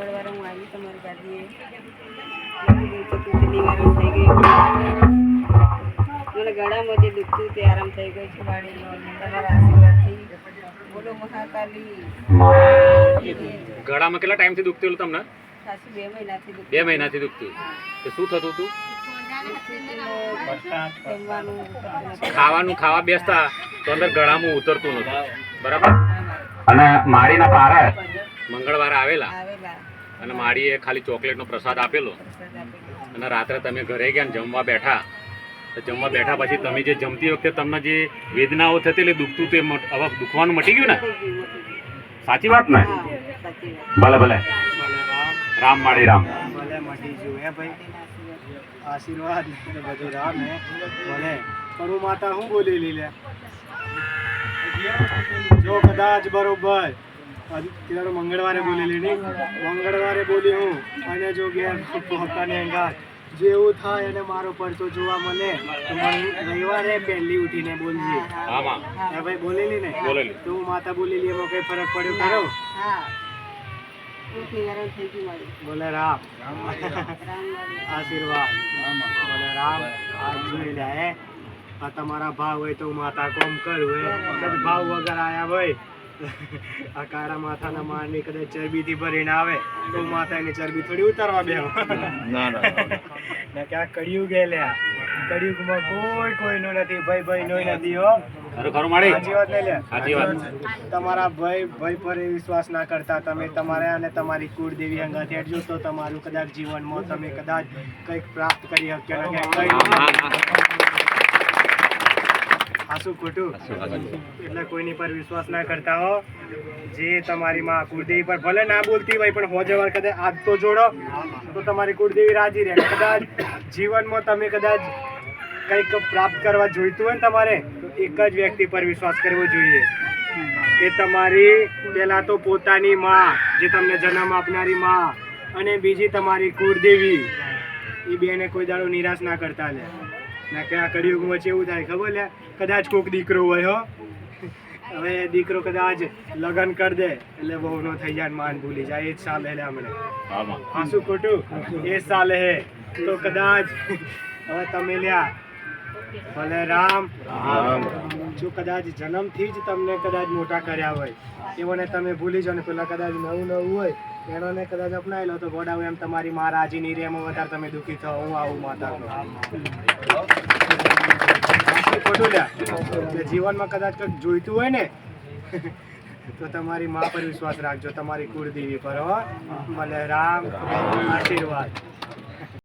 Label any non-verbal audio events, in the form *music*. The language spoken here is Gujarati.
મંગળવારે હું આવી તમારી ગાદીએ બધું ચતુર્થી થઈ ગયું. મને ગળામાં જે દુખતું તે આરામ થઈ ગયો છે વાડીનો. તમારા આશીર્વાદથી. બોલો મહાકાલી. ગળામાં કેટલા ટાઈમથી દુખતું હતું તમને? સાસુ બે મહિનાથી દુખતું. બે મહિનાથી દુખતું. તો શું થતું હતું. ખાવાનું ખાવા બેસતા તો અંદર ગળામાં ઉતરતું નતું બરાબર? અને મારીના પારા. મંગળવારે આવેલા. અને માળીએ ખાલી ચોકલેટનો પ્રસાદ આપેલો. પ્રસાદ આપેલો. અને રાત્રે તમે ઘરે ગયા ને જમવા બેઠા તો જમવા બેઠા પછી તમે જે જમતી વખતે તમને જે વેદનાઓ થતી એટલે દુખતું તે મટ- હવે દુખવાનું મટી ગયું ને. સાચી વાત ને? ભલે ભલે. રામ. માળી રામ. ભલે મટી ગયું. હે ભાઈ? તેના આશીર્વાદ. બધું રામ હે? ભલે. હું માતા હું બોલી લીલે? જો કદાચ બરોબર. આજે મંગળવારે બોલેલી નહીં. મંગળવારે બોલી હું અને જો ઘેર પોતાને અંગાર જેવું થાય અને મારો પરચો જોવા મળે તો રવિવારે પહેલી ઉઠીને બોલજે આમાં હે ભાઈ બોલેલી ને? તો હું માતા બોલેલી એમાં કઈ ફરક પડ્યો ખરો? બોલે રામ. રામ આશીર્વાદ. બોલે રામ. આ જોઈ લે આ તમારા ભાવ હોય તો માતા કોમ કરું ભાવ વગર આયા હોય *laughs* આ કાળા માથાના માળની કદાચ ચરબીથી ભરીને આવે તો માતા એની ચરબી થોડી ઉતારવા બેહો. *laughs* ને ક્યાં કડિયું ગયેલા કડિયુગમાં કોઈ કોઈનું નથી. ભાઈ ભાઈ નો નથી હો. તમારા ભાઈ ભાઈ પર વિશ્વાસ ના કરતા તમે તમારે અને તમારી કુળદેવી અંગાથી અડજો તો તમારું કદાચ જીવનમાં તમે કદાચ કંઈક પ્રાપ્ત કરી શક્યો ને. કંઈક આ ખોટું. એટલે કોઈની પર વિશ્વાસ ના કરતા હો. જે તમારી માં કુળદેવી પર ભલે ના બોલતી હોય પણ હોજે વાર કદાચ હાથ તો જોડો. તો તમારી કુળદેવી રાજી રહે. કદાચ જીવનમાં તમે કદાચ કંઈક પ્રાપ્ત કરવા જોઈતું હોય ને તમારે તો એક જ વ્યક્તિ પર વિશ્વાસ કરવો જોઈએ. એ તમારી પહેલા તો પોતાની માં જે તમને જન્મ આપનારી માં અને બીજી તમારી કુળદેવી એ બેને કોઈ દાડો નિરાશ ના કરતા લે. ના કયા કળિયુગમાં છે એવું થાય ખબર લે? કદાચ કોક દીકરો હોય હો. હવે દીકરો કદાચ લગ્ન કરી દે એટલે બહુ નો થઈ જાય માન ભૂલી જાય. એ જ સાલે એટલે હમણે. હાસુ ખોટું? એ સાલે હે. તો કદાચ હવે તમે લ્યા ભલે રામ જો કદાચ જન્મથી જ તમને કદાચ મોટા કર્યા હોય એઓને તમે ભૂલી જાઓ ને પેલા કદાચ નવું નવું હોય એનોને કદાચ અપનાવી લો તો ગોડા એમ તમારી મહારાજીની રેમ વધારે તમે દુઃખી થાઓ હું આવું માતા લ્યા જીવનમાં કદાચ કંઈક જોઈતું હોય ને, *laughs* તો તમારી મા પર વિશ્વાસ રાખજો. તમારી કુળદેવી પર, હો. ભલે રામ, આશીર્વાદ.